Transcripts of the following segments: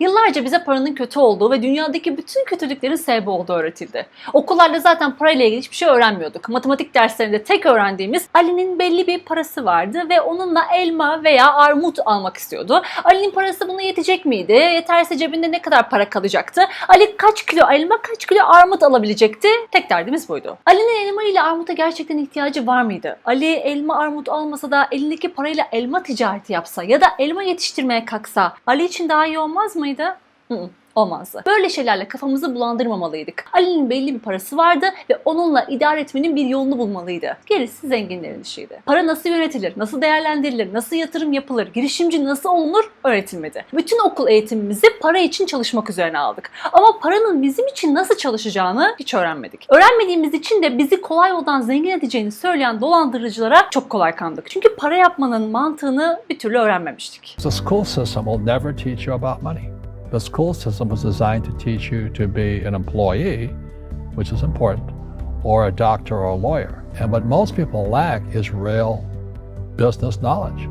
Yıllarca bize paranın kötü olduğu ve dünyadaki bütün kötülüklerin sebebi olduğu öğretildi. Okullarda zaten parayla ilgili hiçbir şey öğrenmiyorduk. Matematik derslerinde tek öğrendiğimiz Ali'nin belli bir parası vardı ve onunla elma veya armut almak istiyordu. Ali'nin parası buna yetecek miydi? Yeterse cebinde ne kadar para kalacaktı? Ali kaç kilo elma, kaç kilo armut alabilecekti? Tek derdimiz buydu. Ali'nin elma ile armuta gerçekten ihtiyacı var mıydı? Ali elma armut almasa da elindeki parayla elma ticareti yapsa ya da elma yetiştirmeye kalksa Ali için daha iyi olmaz mıydı? Hı hı, Olmazdı. Böyle şeylerle kafamızı bulandırmamalıydık. Ali'nin belli bir parası vardı ve onunla idare etmenin bir yolunu bulmalıydı. Gerisi zenginlerin işiydi. Para nasıl yönetilir, nasıl değerlendirilir, nasıl yatırım yapılır, girişimci nasıl olunur öğretilmedi. Bütün okul eğitimimizi para için çalışmak üzerine aldık. Ama paranın bizim için nasıl çalışacağını hiç öğrenmedik. Öğrenmediğimiz için de bizi kolay yoldan zengin edeceğini söyleyen dolandırıcılara çok kolay kandık. Çünkü para yapmanın mantığını bir türlü öğrenmemiştik. The school system will never teach you about money. The school system was designed to teach you to be an employee, which is important, or a doctor or a lawyer. And what most people lack is real business knowledge.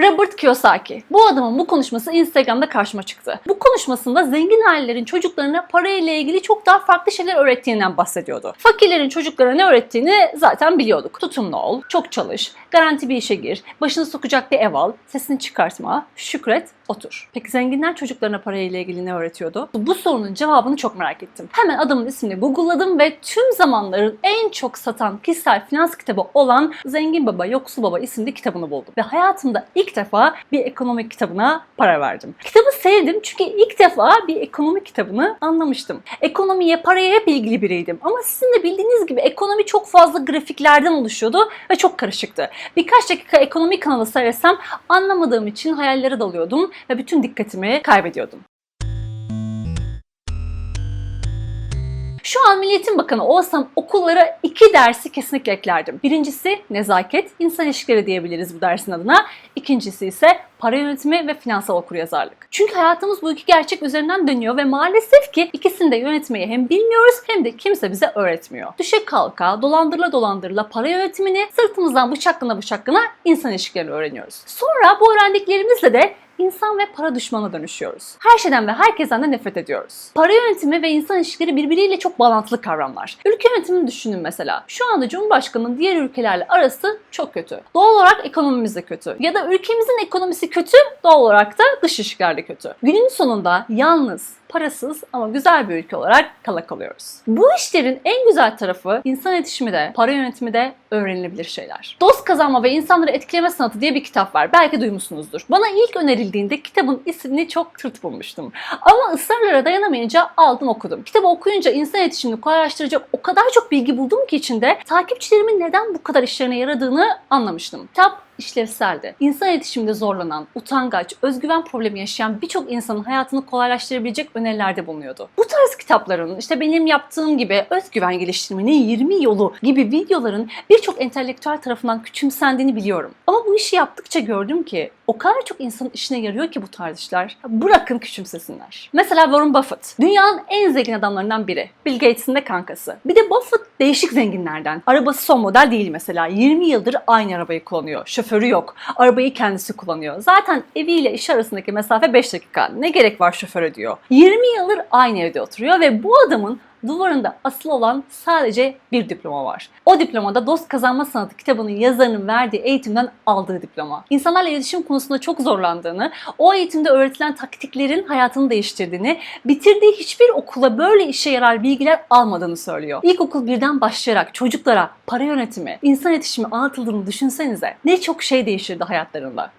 Robert Kiyosaki. Bu adamın bu konuşması Instagram'da karşıma çıktı. Bu konuşmasında zengin ailelerin çocuklarına parayla ilgili çok daha farklı şeyler öğrettiğinden bahsediyordu. Fakirlerin çocuklara ne öğrettiğini zaten biliyorduk. Tutumlu ol, çok çalış, garanti bir işe gir, başını sokacak bir ev al, sesini çıkartma, şükret, otur. Peki zenginler çocuklarına parayla ilgili ne öğretiyordu? Bu sorunun cevabını çok merak ettim. Hemen adamın ismini google'ladım ve tüm zamanların en çok satan kişisel finans kitabı olan Zengin Baba Yoksul Baba isimli kitabını buldum. Ve hayatımda ilk defa bir ekonomik kitabına para verdim. Kitabı sevdim çünkü ilk defa bir ekonomik kitabını anlamıştım. Ekonomiye, paraya hep ilgili biriydim. Ama sizin de bildiğiniz gibi ekonomi çok fazla grafiklerden oluşuyordu ve çok karışıktı. Birkaç dakika ekonomi kanalı seyresem anlamadığım için hayallere dalıyordum ve bütün dikkatimi kaybediyordum. Şu an Milli Eğitim Bakanı olsam okullara iki dersi kesinlikle eklerdim. Birincisi nezaket, insan ilişkileri diyebiliriz bu dersin adına. İkincisi ise para yönetimi ve finansal okuryazarlık. Çünkü hayatımız bu iki gerçek üzerinden dönüyor ve maalesef ki ikisini de yönetmeyi hem bilmiyoruz hem de kimse bize öğretmiyor. Düşe kalka, dolandırla dolandırla para yönetimini, sırtımızdan bıçaklana bıçaklana insan ilişkilerini öğreniyoruz. Sonra bu öğrendiklerimizle de insan ve para düşmanına dönüşüyoruz. Her şeyden ve herkesten de nefret ediyoruz. Para yönetimi ve insan ilişkileri birbiriyle çok bağlantılı kavramlar. Ülke yönetimini düşünün mesela. Şu anda Cumhurbaşkanı'nın diğer ülkelerle arası çok kötü. Doğal olarak ekonomimiz de kötü. Ya da ülkemizin ekonomisi kötü, doğal olarak da dış ilişkiler de kötü. Günün sonunda yalnız, parasız ama güzel bir ülke olarak kala kalıyoruz. Bu işlerin en güzel tarafı insan iletişimi de, para yönetimi de öğrenilebilir şeyler. Dost kazanma ve insanları etkileme sanatı diye bir kitap var. Belki duymuşsunuzdur. Bana ilk önerildiğinde kitabın ismini çok tırt bulmuştum. Ama ısrarlara dayanamayınca aldım okudum. Kitabı okuyunca insan iletişimini kolaylaştıracak o kadar çok bilgi buldum ki içinde takipçilerimin neden bu kadar işlerine yaradığını anlamıştım. Kitap işlevseldi. İnsan iletişiminde zorlanan, utangaç, özgüven problemi yaşayan birçok insanın hayatını kolaylaştırabilecek önerilerde bulunuyordu. Bu tarz kitapların, işte benim yaptığım gibi özgüven geliştirmenin 20 yolu gibi videoların birçok entelektüel tarafından küçümsendiğini biliyorum. Ama bu işi yaptıkça gördüm ki o kadar çok insanın işine yarıyor ki bu tarz işler. Bırakın küçümsesinler. Mesela Warren Buffett. Dünyanın en zengin adamlarından biri. Bill Gates'in de kankası. Bir de Buffett değişik zenginlerden. Arabası son model değil mesela. 20 yıldır aynı arabayı kullanıyor. Şoförü yok. Arabayı kendisi kullanıyor. Zaten eviyle iş arasındaki mesafe 5 dakika. Ne gerek var şoföre diyor. 20 yıldır aynı evde oturuyor ve bu adamın duvarında asılı olan sadece bir diploma var. O diplomada Dost Kazanma Sanatı kitabının yazarının verdiği eğitimden aldığı diploma. İnsanlarla iletişim konusunda çok zorlandığını, o eğitimde öğretilen taktiklerin hayatını değiştirdiğini, bitirdiği hiçbir okula böyle işe yarar bilgiler almadığını söylüyor. İlkokul birden başlayarak çocuklara para yönetimi, insan iletişimi anlatıldığını düşünsenize ne çok şey değişirdi hayatlarında.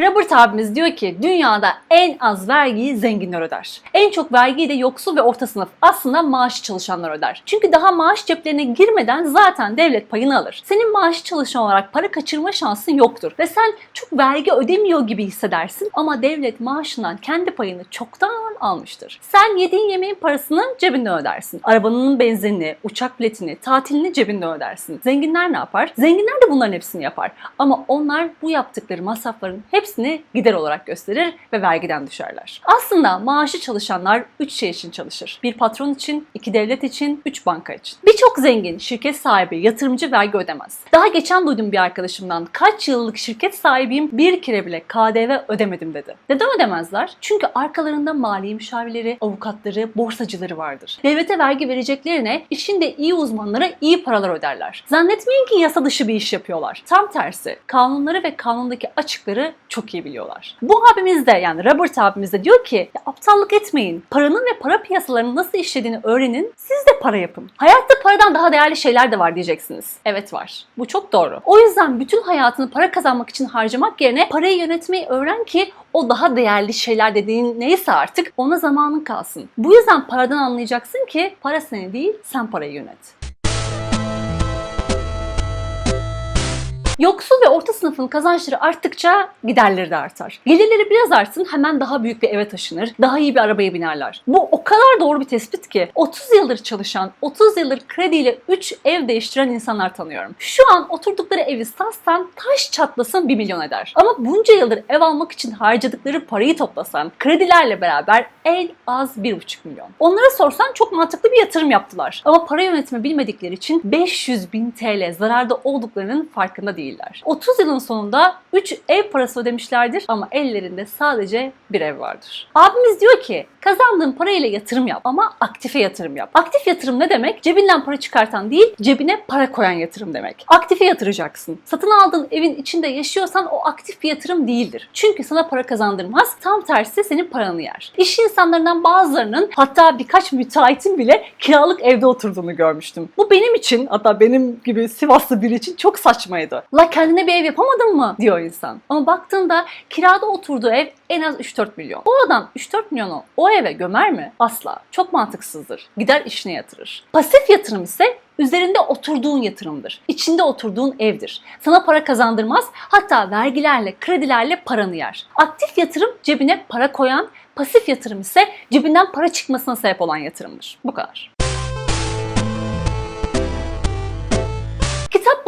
Robert abimiz diyor ki dünyada en az vergiyi zenginler öder. En çok vergiyi de yoksul ve orta sınıf aslında maaşı çalışanlar öder. Çünkü daha maaş ceplerine girmeden zaten devlet payını alır. Senin maaşı çalışan olarak para kaçırma şansın yoktur. Ve sen çok vergi ödemiyor gibi hissedersin ama devlet maaşından kendi payını çoktan almıştır. Sen yediğin yemeğin parasını cebinden ödersin. Arabanın benzinini, uçak biletini, tatilini cebinden ödersin. Zenginler ne yapar? Zenginler de bunların hepsini yapar. Ama onlar bu yaptıkları masrafların hepsini hepsini gider olarak gösterir ve vergiden düşerler. Aslında maaşı çalışanlar 3 şey için çalışır. Bir patron için, iki devlet için, üç banka için. Birçok zengin, şirket sahibi, yatırımcı vergi ödemez. Daha geçen duydum bir arkadaşımdan kaç yıllık şirket sahibiyim bir kere bile KDV ödemedim dedi. Neden ödemezler? Çünkü arkalarında mali müşavirleri, avukatları, borsacıları vardır. Devlete vergi vereceklerine işinde iyi uzmanlara iyi paralar öderler. Zannetmeyin ki yasa dışı bir iş yapıyorlar. Tam tersi. Kanunları ve kanundaki açıkları çok iyi biliyorlar. Bu abimiz de yani Robert abimiz de diyor ki "Ya aptallık etmeyin. Paranın ve para piyasalarının nasıl işlediğini öğrenin. Siz de para yapın. Hayatta paradan daha değerli şeyler de var diyeceksiniz. Evet var. Bu çok doğru. O yüzden bütün hayatını para kazanmak için harcamak yerine parayı yönetmeyi öğren ki o daha değerli şeyler dediğin neyse artık ona zamanın kalsın. Bu yüzden paradan anlayacaksın ki para seni değil sen parayı yönet. Yoksul ve orta sınıfın kazançları arttıkça giderleri de artar. Gelirleri biraz artsın hemen daha büyük bir eve taşınır, daha iyi bir arabaya binerler. Bu o kadar doğru bir tespit ki 30 yıldır çalışan, 30 yıldır krediyle 3 ev değiştiren insanlar tanıyorum. Şu an oturdukları evi satsan taş çatlasın 1 milyon eder. Ama bunca yıldır ev almak için harcadıkları parayı toplasan kredilerle beraber en az 1,5 milyon. Onlara sorsan çok mantıklı bir yatırım yaptılar. Ama para yönetimi bilmedikleri için 500 bin TL zararda olduklarının farkında değiller. 30 yılın sonunda 3 ev parası ödemişlerdir ama ellerinde sadece bir ev vardır. Abimiz diyor ki kazandığın parayla yatırım yap ama aktife yatırım yap. Aktif yatırım ne demek? Cebinden para çıkartan değil, cebine para koyan yatırım demek. Aktife yatıracaksın. Satın aldığın evin içinde yaşıyorsan o aktif bir yatırım değildir. Çünkü sana para kazandırmaz. Tam tersi senin paranı yer. İş insanlarından bazılarının hatta birkaç müteahhitin bile kiralık evde oturduğunu görmüştüm. Bu benim için hatta benim gibi Sivaslı biri için çok saçmaydı. La kendine bir ev yapamadın mı diyor insan. Ama baktığında kirada oturduğu ev en az 3-4 milyon. O adam 3-4 milyonu o eve gömer mi? Asla. Çok mantıksızdır. Gider işine yatırır. Pasif yatırım ise üzerinde oturduğun yatırımdır. İçinde oturduğun evdir. Sana para kazandırmaz, hatta vergilerle, kredilerle paranı yer. Aktif yatırım cebine para koyan, pasif yatırım ise cebinden para çıkmasına sebep olan yatırımdır. Bu kadar.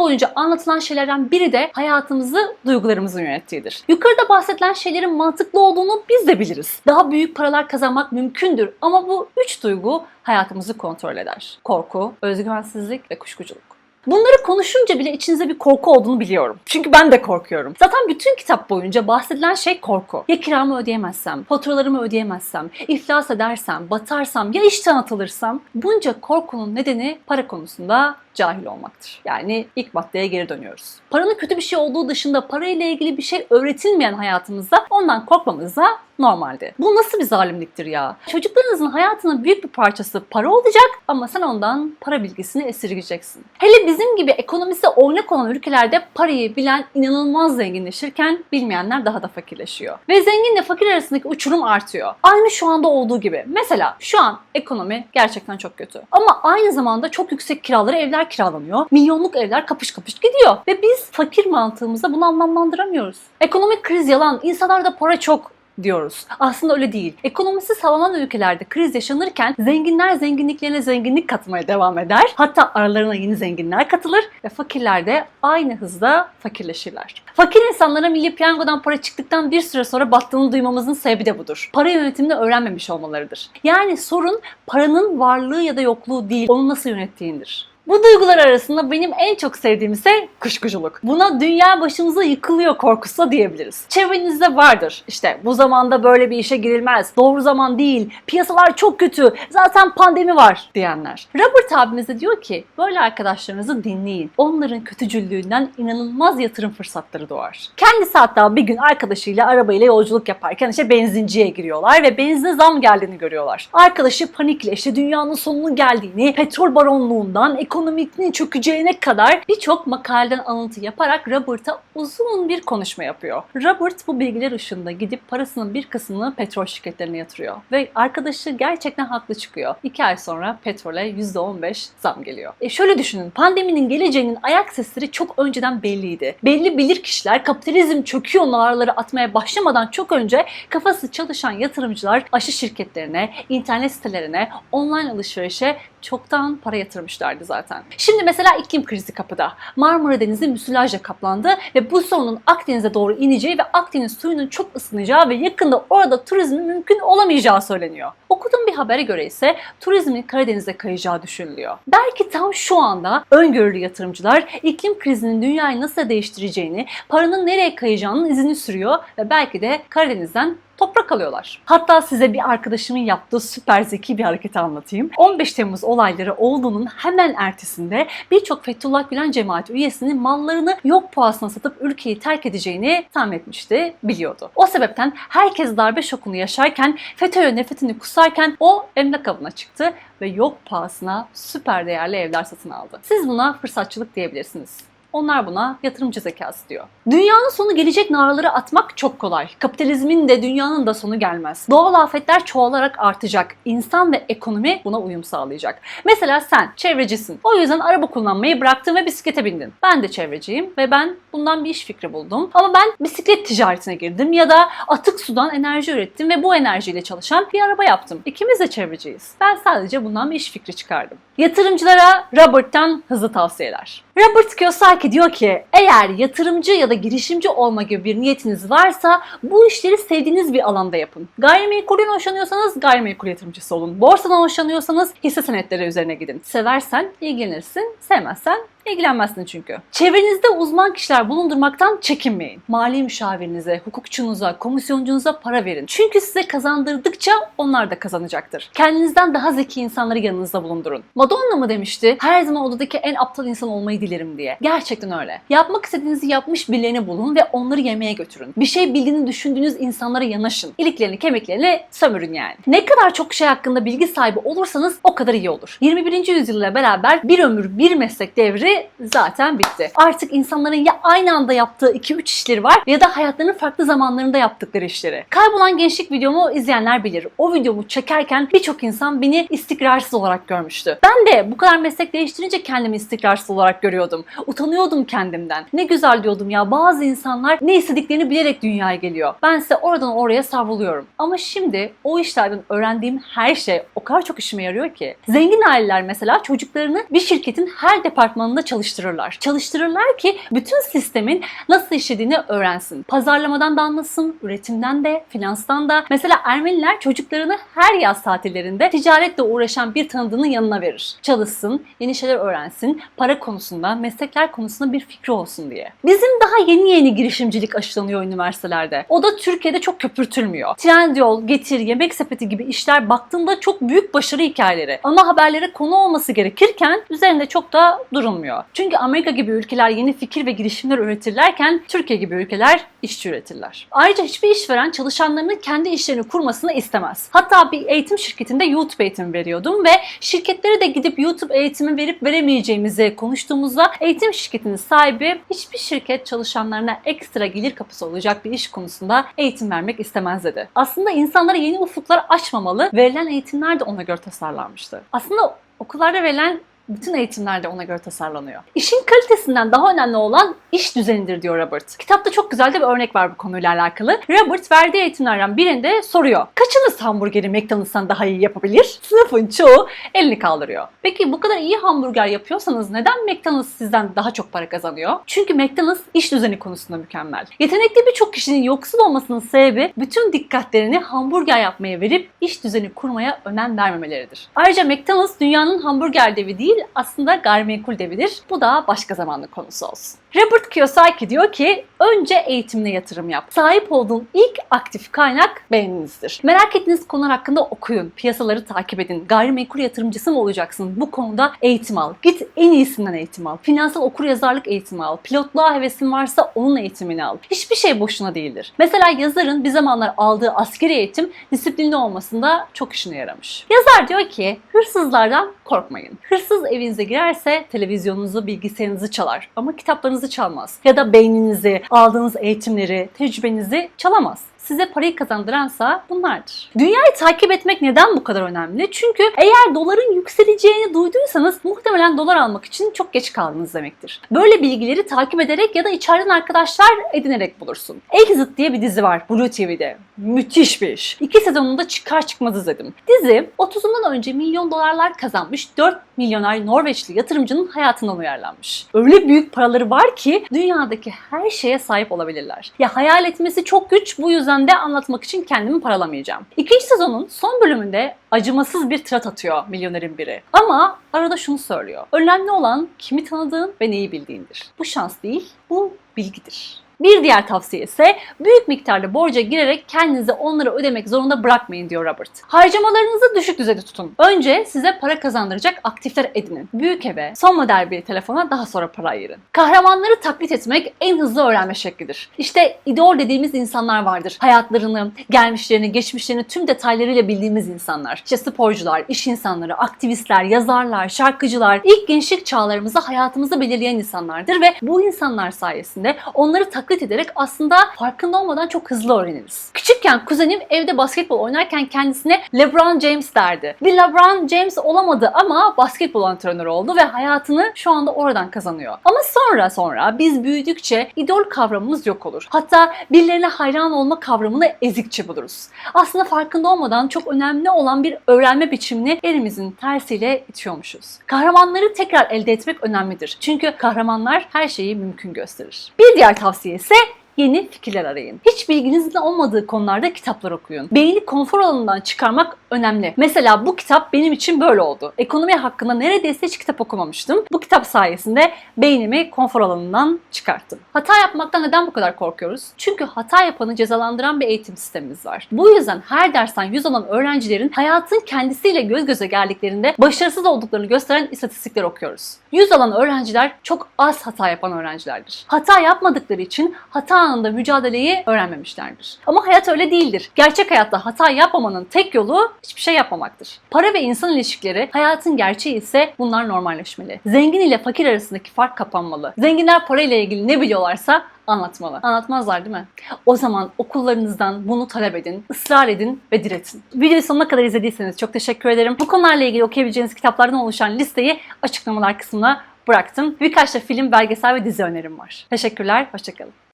Boyunca anlatılan şeylerden biri de hayatımızı duygularımızın yönettiğidir. Yukarıda bahsedilen şeylerin mantıklı olduğunu biz de biliriz. Daha büyük paralar kazanmak mümkündür ama bu üç duygu hayatımızı kontrol eder. Korku, özgüvensizlik ve kuşkuculuk. Bunları konuşunca bile içinizde bir korku olduğunu biliyorum. Çünkü ben de korkuyorum. Zaten bütün kitap boyunca bahsedilen şey korku. Ya kiramı ödeyemezsem, faturalarımı ödeyemezsem, iflas edersem, batarsam, ya işten atılırsam. Bunca korkunun nedeni para konusunda cahil olmaktır. Yani ilk maddeye geri dönüyoruz. Paranın kötü bir şey olduğu dışında parayla ilgili bir şey öğretilmeyen hayatımızda ondan korkmamız da normaldi. Bu nasıl bir zalimliktir ya? Çocuklarınızın hayatının büyük bir parçası para olacak ama sen ondan para bilgisini esirgeyeceksin. Hele bizim gibi ekonomisi oynak olan ülkelerde parayı bilen inanılmaz zenginleşirken bilmeyenler daha da fakirleşiyor. Ve zenginle fakir arasındaki uçurum artıyor. Aynı şu anda olduğu gibi. Mesela şu an ekonomi gerçekten çok kötü. Ama aynı zamanda çok yüksek kiraları evler kiralanıyor. Milyonluk evler kapış kapış gidiyor. Ve biz fakir mantığımızda bunu anlamlandıramıyoruz. Ekonomik kriz yalan, insanlarda para çok diyoruz. Aslında öyle değil. Ekonomisi sağlanan ülkelerde kriz yaşanırken zenginler zenginliklerine zenginlik katmaya devam eder. Hatta aralarına yeni zenginler katılır ve fakirler de aynı hızda fakirleşirler. Fakir insanlara milli piyangodan para çıktıktan bir süre sonra battığını duymamızın sebebi de budur. Para yönetimini öğrenmemiş olmalarıdır. Yani sorun paranın varlığı ya da yokluğu değil, onu nasıl yönettiğindir. Bu duygular arasında benim en çok sevdiğim ise kuşkuculuk. Buna dünya başımıza yıkılıyor korkusu da diyebiliriz. Çevrenizde vardır. İşte bu zamanda böyle bir işe girilmez. Doğru zaman değil. Piyasalar çok kötü. Zaten pandemi var diyenler. Robert abimiz de diyor ki böyle arkadaşlarınızı dinleyin. Onların kötücüllüğünden inanılmaz yatırım fırsatları doğar. Kendisi hatta bir gün arkadaşıyla arabayla yolculuk yaparken işte benzinciye giriyorlar ve benzine zam geldiğini görüyorlar. Arkadaşı panikle işte dünyanın sonunun geldiğini, petrol baronluğundan, ekonominin çökeceğine kadar birçok makaleden alıntı yaparak Robert'a uzun bir konuşma yapıyor. Robert bu bilgiler ışığında gidip parasının bir kısmını petrol şirketlerine yatırıyor. Ve arkadaşı gerçekten haklı çıkıyor. İki ay sonra petrole %15 zam geliyor. E şöyle düşünün pandeminin geleceğinin ayak sesleri çok önceden belliydi. Belli bilir kişiler kapitalizm çöküyor naraları atmaya başlamadan çok önce kafası çalışan yatırımcılar aşı şirketlerine, internet sitelerine, online alışverişe çoktan para yatırmışlardı zaten. Zaten. Şimdi mesela iklim krizi kapıda. Marmara Denizi müsilajla kaplandı ve bu sorunun Akdeniz'e doğru ineceği ve Akdeniz suyunun çok ısınacağı ve yakında orada turizmin mümkün olamayacağı söyleniyor. Okuduğum bir habere göre ise turizmin Karadeniz'e kayacağı düşünülüyor. Belki tam şu anda öngörülü yatırımcılar iklim krizinin dünyayı nasıl değiştireceğini, paranın nereye kayacağının izini sürüyor ve belki de Karadeniz'den toprak alıyorlar. Hatta size bir arkadaşımın yaptığı süper zeki bir hareketi anlatayım. 15 Temmuz olayları olduğunun hemen ertesinde birçok Fethullah Gülen cemaati üyesinin mallarını yok pahasına satıp ülkeyi terk edeceğini tahmin etmişti, biliyordu. O sebepten herkes darbe şokunu yaşarken, FETÖ'ye nefretini kusarken o emlak avına çıktı ve yok pahasına süper değerli evler satın aldı. Siz buna fırsatçılık diyebilirsiniz. Onlar buna yatırımcı zekası diyor. Dünyanın sonu gelecek naraları atmak çok kolay. Kapitalizmin de dünyanın da sonu gelmez. Doğal afetler çoğalarak artacak. İnsan ve ekonomi buna uyum sağlayacak. Mesela sen çevrecisin. O yüzden araba kullanmayı bıraktın ve bisiklete bindin. Ben de çevreciyim ve ben bundan bir iş fikri buldum. Ama ben bisiklet ticaretine girdim ya da atık sudan enerji ürettim ve bu enerjiyle çalışan bir araba yaptım. İkimiz de çevreciyiz. Ben sadece bundan bir iş fikri çıkardım. Yatırımcılara Robert'tan hızlı tavsiyeler. Robert Kiyosaki diyor ki eğer yatırımcı ya da girişimci olma gibi bir niyetiniz varsa bu işleri sevdiğiniz bir alanda yapın. Gayrimenkulden hoşlanıyorsanız gayrimenkul yatırımcısı olun. Borsadan hoşlanıyorsanız hisse senetleri üzerine gidin. Seversen ilgilenirsin, sevmezsen İlgilenmezsin çünkü. Çevrenizde uzman kişiler bulundurmaktan çekinmeyin. Mali müşavirinize, hukukçunuza, komisyoncunuza para verin. Çünkü size kazandırdıkça onlar da kazanacaktır. Kendinizden daha zeki insanları yanınızda bulundurun. Madonna mı demişti? Her zaman odadaki en aptal insan olmayı dilerim diye. Gerçekten öyle. Yapmak istediğinizi yapmış birilerini bulun ve onları yemeğe götürün. Bir şey bildiğini düşündüğünüz insanlara yanaşın. İliklerini, kemiklerini sömürün yani. Ne kadar çok şey hakkında bilgi sahibi olursanız o kadar iyi olur. 21. yüzyılla beraber bir ömür bir meslek devri zaten bitti. Artık insanların ya aynı anda yaptığı 2-3 işleri var ya da hayatlarının farklı zamanlarında yaptıkları işleri. Kaybolan gençlik videomu izleyenler bilir. O videomu çekerken birçok insan beni istikrarsız olarak görmüştü. Ben de bu kadar meslek değiştirince kendimi istikrarsız olarak görüyordum. Utanıyordum kendimden. Ne güzel diyordum ya bazı insanlar ne istediklerini bilerek dünyaya geliyor. Bense oradan oraya savruluyorum. Ama şimdi o işlerden öğrendiğim her şey o kadar çok işime yarıyor ki. Zengin aileler mesela çocuklarını bir şirketin her departmanında çalıştırırlar. Çalıştırırlar ki bütün sistemin nasıl işlediğini öğrensin. Pazarlamadan da anlasın, üretimden de, finanstan da. Mesela Ermeniler çocuklarını her yaz tatillerinde ticaretle uğraşan bir tanıdığının yanına verir. Çalışsın, yeni şeyler öğrensin, para konusunda, meslekler konusunda bir fikri olsun diye. Bizim daha yeni yeni girişimcilik aşılanıyor üniversitelerde. O da Türkiye'de çok köpürtülmüyor. Trendyol, Getir, Yemek Sepeti gibi işler baktığında çok büyük başarı hikayeleri. Ama haberlere konu olması gerekirken üzerinde çok da durulmuyor. Çünkü Amerika gibi ülkeler yeni fikir ve girişimler üretirlerken Türkiye gibi ülkeler işçi üretirler. Ayrıca hiçbir işveren çalışanlarının kendi işlerini kurmasını istemez. Hatta bir eğitim şirketinde YouTube eğitimi veriyordum ve şirketlere de gidip YouTube eğitimi verip veremeyeceğimizi konuştuğumuzda eğitim şirketinin sahibi hiçbir şirket çalışanlarına ekstra gelir kapısı olacak bir iş konusunda eğitim vermek istemez dedi. Aslında insanlara yeni ufuklar açmamalı, verilen eğitimler de ona göre tasarlanmıştı. Aslında okullarda verilen bütün eğitimler de ona göre tasarlanıyor. İşin kalitesinden daha önemli olan iş düzenidir diyor Robert. Kitapta çok güzel de bir örnek var bu konuyla alakalı. Robert verdiği eğitimlerden birinde soruyor. Kaçınız hamburgeri McDonald's'tan daha iyi yapabilir? Sınıfın çoğu elini kaldırıyor. Peki bu kadar iyi hamburger yapıyorsanız neden McDonald's sizden daha çok para kazanıyor? Çünkü McDonald's iş düzeni konusunda mükemmel. Yetenekli birçok kişinin yoksul olmasının sebebi bütün dikkatlerini hamburger yapmaya verip iş düzeni kurmaya önem vermemeleridir. Ayrıca McDonald's dünyanın hamburger devi değil aslında gayrimenkul devidir. Bu da başka zamanın konusu olsun. Robert Kiyosaki diyor ki önce eğitimine yatırım yap. Sahip olduğun ilk aktif kaynak beyninizdir. Merak ettiğiniz konular hakkında okuyun. Piyasaları takip edin. Gayrimenkul yatırımcısı mı olacaksın? Bu konuda eğitim al. Git en iyisinden eğitim al. Finansal okuryazarlık eğitimi al. Pilotluğa hevesin varsa onun eğitimini al. Hiçbir şey boşuna değildir. Mesela yazarın bir zamanlar aldığı askeri eğitim disiplinli olmasında çok işine yaramış. Yazar diyor ki hırsızlardan korkmayın. Hırsız evinize girerse televizyonunuzu, bilgisayarınızı çalar ama kitaplarınızı çalmaz. Ya da beyninizi, aldığınız eğitimleri, tecrübenizi çalamaz. Size parayı kazandıransa bunlardır. Dünyayı takip etmek neden bu kadar önemli? Çünkü eğer doların yükseleceğini duyduysanız muhtemelen dolar almak için çok geç kaldınız demektir. Böyle bilgileri takip ederek ya da içeriden arkadaşlar edinerek bulursun. Exit diye bir dizi var Blue TV'de. Müthiş bir iş. İki sezonunda çıkar çıkmaz izledim. Dizi 30'undan önce milyon dolarlar kazanmış 4 milyoner Norveçli yatırımcının hayatından uyarlanmış. Öyle büyük paraları var ki dünyadaki her şeye sahip olabilirler. Ya hayal etmesi çok güç bu yüzden de anlatmak için kendimi paralamayacağım. İkinci sezonun son bölümünde acımasız bir tirat atıyor milyonerin biri. Ama arada şunu söylüyor. Önemli olan kimi tanıdığın ve neyi bildiğindir. Bu şans değil, bu bilgidir. Bir diğer tavsiye ise büyük miktarda borca girerek kendinizi onları ödemek zorunda bırakmayın diyor Robert. Harcamalarınızı düşük düzeyde tutun. Önce size para kazandıracak aktifler edinin. Büyük eve, son model bir telefona daha sonra para ayırın. Kahramanları taklit etmek en hızlı öğrenme şeklidir. İşte idol dediğimiz insanlar vardır. Hayatlarını, gelmişlerini, geçmişlerini tüm detaylarıyla bildiğimiz insanlar. İşte sporcular, iş insanları, aktivistler, yazarlar, şarkıcılar, ilk gençlik çağlarımızda hayatımızı belirleyen insanlardır ve bu insanlar sayesinde onları taklit ederek aslında farkında olmadan çok hızlı öğreniriz. Küçükken kuzenim evde basketbol oynarken kendisine LeBron James derdi. Bir LeBron James olamadı ama basketbol antrenörü oldu ve hayatını şu anda oradan kazanıyor. Ama sonra sonra biz büyüdükçe idol kavramımız yok olur. Hatta birilerine hayran olma kavramını ezikçe buluruz. Aslında farkında olmadan çok önemli olan bir öğrenme biçimini elimizin tersiyle itiyormuşuz. Kahramanları tekrar elde etmek önemlidir. Çünkü kahramanlar her şeyi mümkün gösterir. Bir diğer tavsiye ise yeni fikirler arayın. Hiç bilginizin olmadığı konularda kitaplar okuyun. Beyni konfor alanından çıkarmak önemli. Mesela bu kitap benim için böyle oldu. Ekonomi hakkında neredeyse hiç kitap okumamıştım. Bu kitap sayesinde beynimi konfor alanından çıkarttım. Hata yapmaktan neden bu kadar korkuyoruz? Çünkü hata yapanı cezalandıran bir eğitim sistemimiz var. Bu yüzden her dersten 100 alan öğrencilerin hayatın kendisiyle göz göze geldiklerinde başarısız olduklarını gösteren istatistikler okuyoruz. 100 alan öğrenciler çok az hata yapan öğrencilerdir. Hata yapmadıkları için hata anında mücadeleyi öğrenmemişlerdir. Ama hayat öyle değildir. Gerçek hayatta hata yapmamanın tek yolu hiçbir şey yapmamaktır. Para ve insan ilişkileri hayatın gerçeği ise bunlar normalleşmeli. Zengin ile fakir arasındaki fark kapanmalı. Zenginler para ile ilgili ne biliyorlarsa anlatmalı. Anlatmazlar değil mi? O zaman okullarınızdan bunu talep edin, ısrar edin ve diretin. Videoyu sonuna kadar izlediyseniz çok teşekkür ederim. Bu konularla ilgili okuyabileceğiniz kitaplardan oluşan listeyi açıklamalar kısmına bıraktım. Birkaç da film, belgesel ve dizi önerim var. Teşekkürler, hoşçakalın.